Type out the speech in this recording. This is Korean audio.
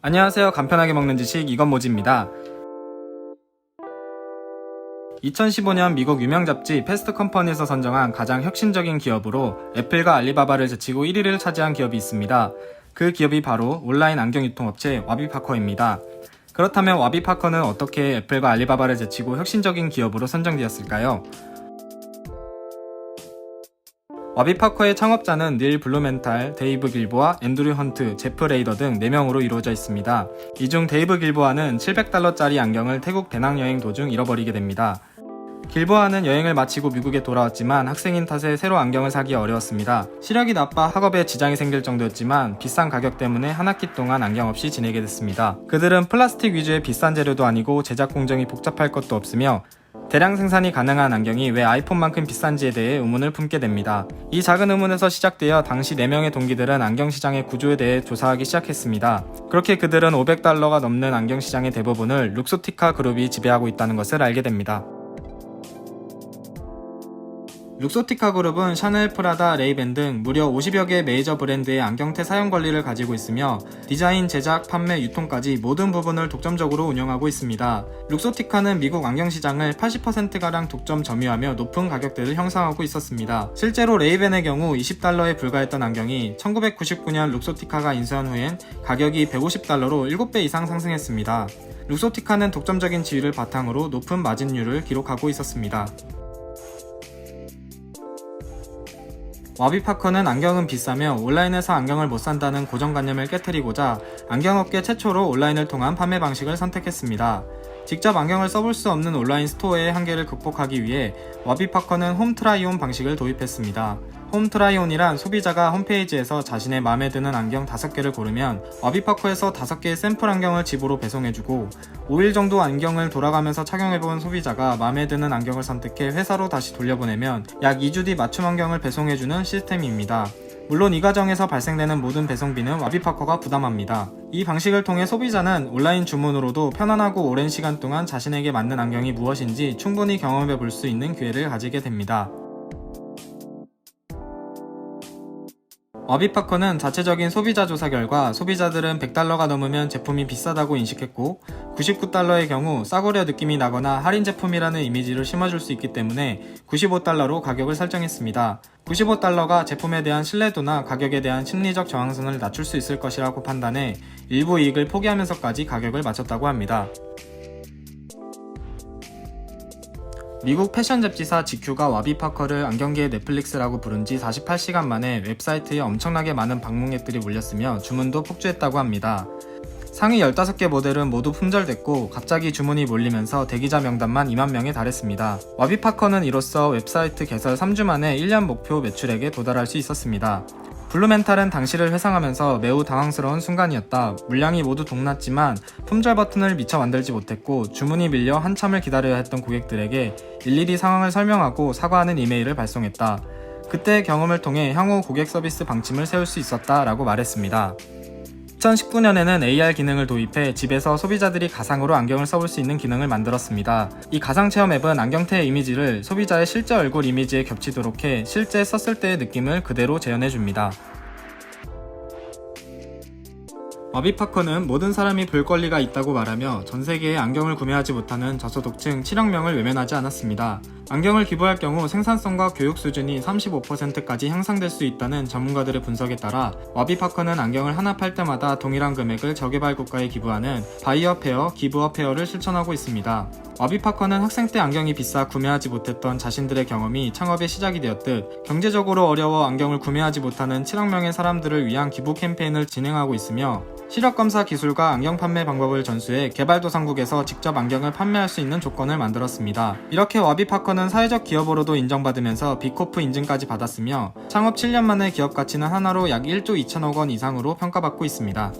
안녕하세요. 간편하게 먹는 지식 이건 모지입니다. 2015년 미국 유명 잡지 패스트 컴퍼니에서 선정한 가장 혁신적인 기업으로 애플과 알리바바를 제치고 1위를 차지한 기업이 있습니다. 그 기업이 바로 온라인 안경 유통업체 와비파커입니다. 그렇다면 와비파커는 어떻게 애플과 알리바바를 제치고 혁신적인 기업으로 선정되었을까요? 와비파커의 창업자는 닐 블루멘탈, 데이브 길보아, 앤드류 헌트, 제프 레이더 등 4명으로 이루어져 있습니다. 이 중 데이브 길보아는 700달러짜리 안경을 태국 배낭여행 도중 잃어버리게 됩니다. 길보아는 여행을 마치고 미국에 돌아왔지만 학생인 탓에 새로 안경을 사기 어려웠습니다. 시력이 나빠 학업에 지장이 생길 정도였지만 비싼 가격 때문에 한 학기 동안 안경 없이 지내게 됐습니다. 그들은 플라스틱 위주의 비싼 재료도 아니고 제작 공정이 복잡할 것도 없으며 대량 생산이 가능한 안경이 왜 아이폰만큼 비싼지에 대해 의문을 품게 됩니다. 이 작은 의문에서 시작되어 당시 4명의 동기들은 안경 시장의 구조에 대해 조사하기 시작했습니다. 그렇게 그들은 500달러가 넘는 안경 시장의 대부분을 룩소티카 그룹이 지배하고 있다는 것을 알게 됩니다. 룩소티카 그룹은 샤넬, 프라다, 레이벤 등 무려 50여 개 메이저 브랜드의 안경테 사용 권리를 가지고 있으며 디자인, 제작, 판매, 유통까지 모든 부분을 독점적으로 운영하고 있습니다. 룩소티카는 미국 안경 시장을 80%가량 독점 점유하며 높은 가격대를 형성하고 있었습니다. 실제로 레이벤의 경우 20달러에 불과했던 안경이 1999년 룩소티카가 인수한 후엔 가격이 150달러로 7배 이상 상승했습니다. 룩소티카는 독점적인 지위를 바탕으로 높은 마진율을 기록하고 있었습니다. 와비파커는 안경은 비싸며 온라인에서 안경을 못 산다는 고정관념을 깨뜨리고자 안경업계 최초로 온라인을 통한 판매 방식을 선택했습니다. 직접 안경을 써볼 수 없는 온라인 스토어의 한계를 극복하기 위해 와비파커는 홈트라이온 방식을 도입했습니다. 홈트라이온이란 소비자가 홈페이지에서 자신의 마음에 드는 안경 5개를 고르면 와비파커에서 5개의 샘플 안경을 집으로 배송해주고 5일 정도 안경을 돌아가면서 착용해본 소비자가 마음에 드는 안경을 선택해 회사로 다시 돌려보내면 약 2주 뒤 맞춤 안경을 배송해주는 시스템입니다. 물론 이 과정에서 발생되는 모든 배송비는 와비파커가 부담합니다. 이 방식을 통해 소비자는 온라인 주문으로도 편안하고 오랜 시간 동안 자신에게 맞는 안경이 무엇인지 충분히 경험해 볼 수 있는 기회를 가지게 됩니다. 와비파커는 자체적인 소비자 조사 결과 소비자들은 100달러가 넘으면 제품이 비싸다고 인식했고 99달러의 경우 싸구려 느낌이 나거나 할인 제품이라는 이미지를 심어줄 수 있기 때문에 95달러로 가격을 설정했습니다. 95달러가 제품에 대한 신뢰도나 가격에 대한 심리적 저항성을 낮출 수 있을 것이라고 판단해 일부 이익을 포기하면서까지 가격을 맞췄다고 합니다. 미국 패션 잡지사 GQ가 와비 파커를 안경계의 넷플릭스라고 부른 지 48시간 만에 웹사이트에 엄청나게 많은 방문객들이 몰렸으며 주문도 폭주했다고 합니다. 상위 15개 모델은 모두 품절됐고 갑자기 주문이 몰리면서 대기자 명단만 2만 명에 달했습니다. 와비파커는 이로써 웹사이트 개설 3주 만에 1년 목표 매출액에 도달할 수 있었습니다. 블루멘탈은 당시를 회상하면서 매우 당황스러운 순간이었다. 물량이 모두 동났지만 품절 버튼을 미처 만들지 못했고 주문이 밀려 한참을 기다려야 했던 고객들에게 일일이 상황을 설명하고 사과하는 이메일을 발송했다. 그때의 경험을 통해 향후 고객 서비스 방침을 세울 수 있었다라고 말했습니다. 2019년에는 AR 기능을 도입해 집에서 소비자들이 가상으로 안경을 써볼 수 있는 기능을 만들었습니다. 이 가상 체험 앱은 안경테의 이미지를 소비자의 실제 얼굴 이미지에 겹치도록 해 실제 썼을 때의 느낌을 그대로 재현해 줍니다. 와비파커는 모든 사람이 볼 권리가 있다고 말하며 전 세계에 안경을 구매하지 못하는 저소득층 7억 명을 외면하지 않았습니다. 안경을 기부할 경우 생산성과 교육 수준이 35%까지 향상될 수 있다는 전문가들의 분석에 따라 와비파커는 안경을 하나 팔 때마다 동일한 금액을 저개발 국가에 기부하는 바이어 페어, 기부어 페어를 실천하고 있습니다. 와비파커는 학생 때 안경이 비싸 구매하지 못했던 자신들의 경험이 창업의 시작이 되었듯 경제적으로 어려워 안경을 구매하지 못하는 7억 명의 사람들을 위한 기부 캠페인을 진행하고 있으며 시력 검사 기술과 안경 판매 방법을 전수해 개발도상국에서 직접 안경을 판매할 수 있는 조건을 만들었습니다. 이렇게 와비파커는 사회적 기업으로도 인정받으면서 비코프 인증까지 받았으며 창업 7년 만에 기업 가치는 하나로 약 1조 2천억 원 이상으로 평가받고 있습니다.